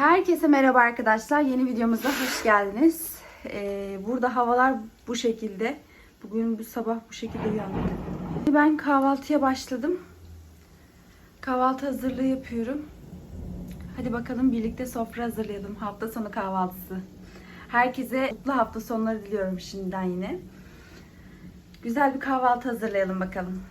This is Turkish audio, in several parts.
Herkese merhaba arkadaşlar. Yeni videomuza hoş geldiniz. Ee, burada havalar bu şekilde. Bugün bu sabah bu şekilde uyandık. Ben kahvaltıya başladım. Kahvaltı hazırlığı yapıyorum. Hadi bakalım birlikte sofra hazırlayalım. Hafta sonu kahvaltısı. Herkese mutlu hafta sonları diliyorum şimdiden yine. Güzel bir kahvaltı hazırlayalım bakalım.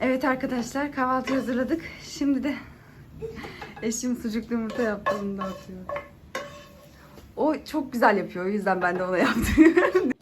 Evet arkadaşlar kahvaltı hazırladık. Şimdi de eşim sucuklu yumurta yaptı onu dağıtıyor. O çok güzel yapıyor o yüzden ben de ona yaptım.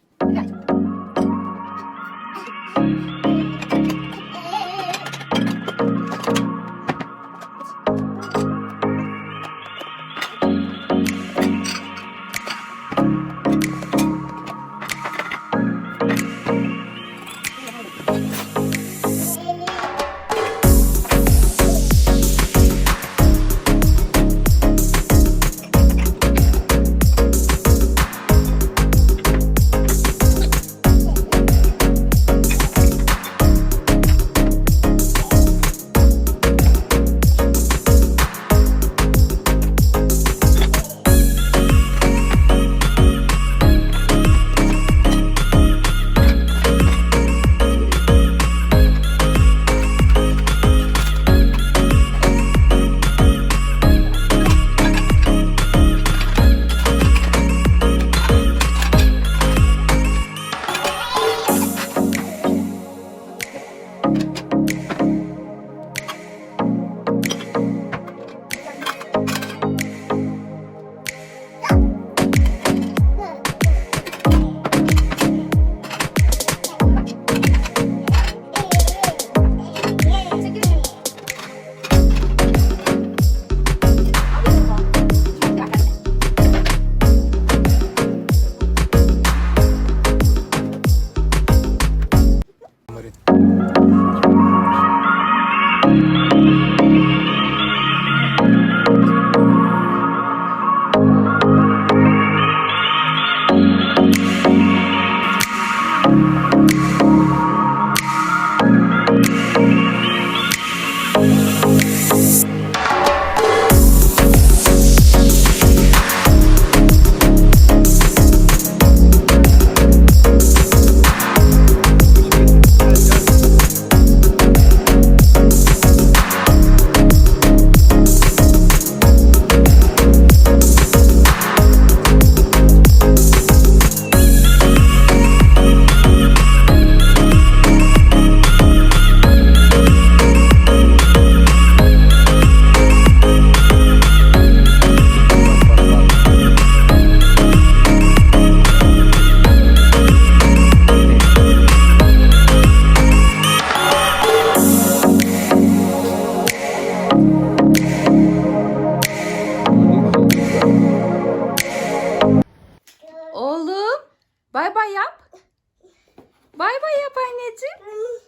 anneciğim.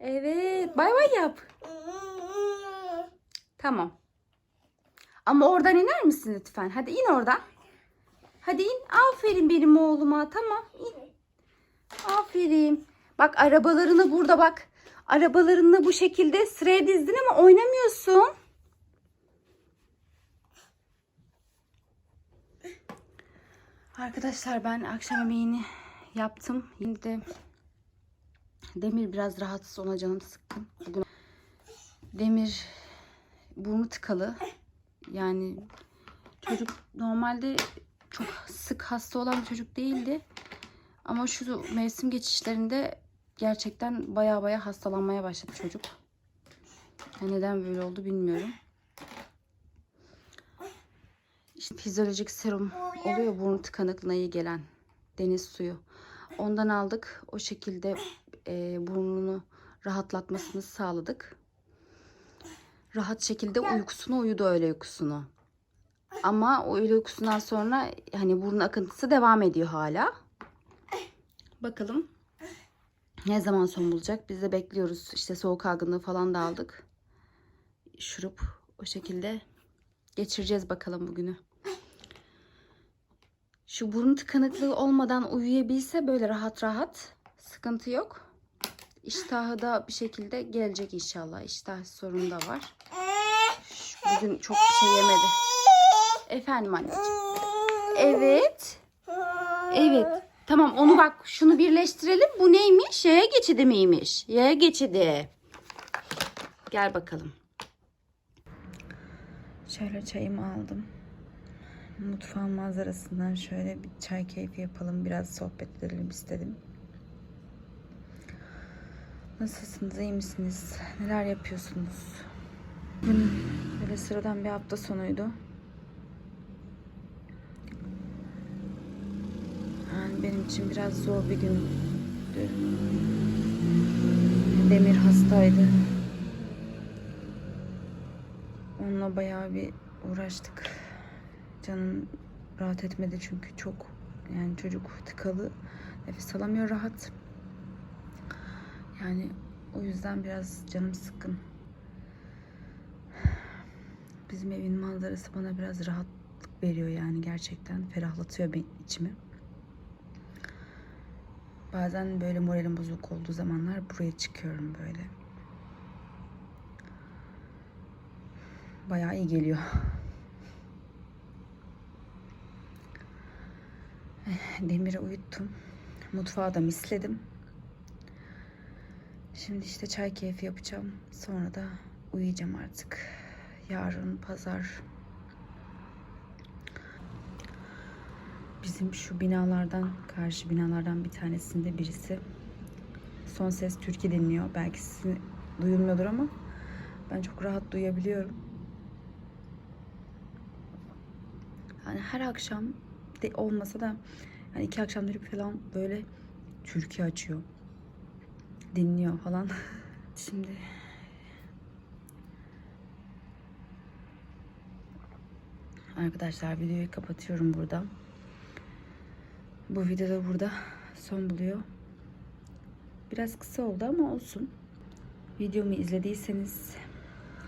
Evet bay bay yap. Tamam. Ama oradan iner misin lütfen? Hadi in oradan. Hadi in. Aferin benim oğluma. Tamam in. Aferin. Bak arabalarını burada bak. Arabalarını bu şekilde sıraya dizdin ama oynamıyorsun. Arkadaşlar ben akşam yemeğini yaptım. Şimdi Demir biraz rahatsız ona canım sıkkın. Bugün Demir burnu tıkalı. Yani çocuk normalde çok sık hasta olan bir çocuk değildi. Ama şu mevsim geçişlerinde gerçekten baya baya hastalanmaya başladı çocuk. Ya neden böyle oldu bilmiyorum. İşte fizyolojik serum oluyor burun tıkanıklığına iyi gelen deniz suyu. Ondan aldık. O şekilde e, burnunu rahatlatmasını sağladık. Rahat şekilde uykusunu uyudu öyle uykusunu. Ama o öyle uykusundan sonra hani burun akıntısı devam ediyor hala. Bakalım ne zaman son bulacak? Biz de bekliyoruz. İşte soğuk algınlığı falan da aldık. Şurup o şekilde geçireceğiz bakalım bugünü. Şu burun tıkanıklığı olmadan uyuyabilse böyle rahat rahat sıkıntı yok. İştahı da bir şekilde gelecek inşallah. İştah sorunu da var. Bugün çok bir şey yemedi. Efendim anneciğim. Evet. Evet. Tamam onu bak şunu birleştirelim. Bu neymiş? Yaya geçidi miymiş? Yaya geçidi. Gel bakalım. Şöyle çayımı aldım. Mutfağın manzarasından şöyle bir çay keyfi yapalım. Biraz sohbet edelim istedim. Nasılsınız? iyi misiniz? Neler yapıyorsunuz? Bugün böyle sıradan bir hafta sonuydu. Yani benim için biraz zor bir gündü. Demir hastaydı. Onunla bayağı bir uğraştık. Canım rahat etmedi çünkü çok yani çocuk tıkalı. Nefes alamıyor rahat. Yani o yüzden biraz canım sıkkın. Bizim evin manzarası bana biraz rahatlık veriyor yani gerçekten ferahlatıyor benim içimi. Bazen böyle moralim bozuk olduğu zamanlar buraya çıkıyorum böyle. Bayağı iyi geliyor. Demir'i uyuttum. Mutfağı da misledim. Şimdi işte çay keyfi yapacağım. Sonra da uyuyacağım artık. Yarın pazar. Bizim şu binalardan, karşı binalardan bir tanesinde birisi son ses Türkiye dinliyor. Belki sizin duyulmuyordur ama ben çok rahat duyabiliyorum. Yani her akşam de olmasa da yani iki akşamları falan böyle Türkiye açıyor. Dinliyor falan. Şimdi Arkadaşlar videoyu kapatıyorum burada. Bu video da burada son buluyor. Biraz kısa oldu ama olsun. Videomu izlediyseniz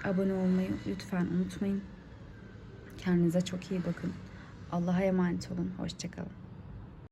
abone olmayı lütfen unutmayın. Kendinize çok iyi bakın. Allah'a emanet olun. Hoşçakalın.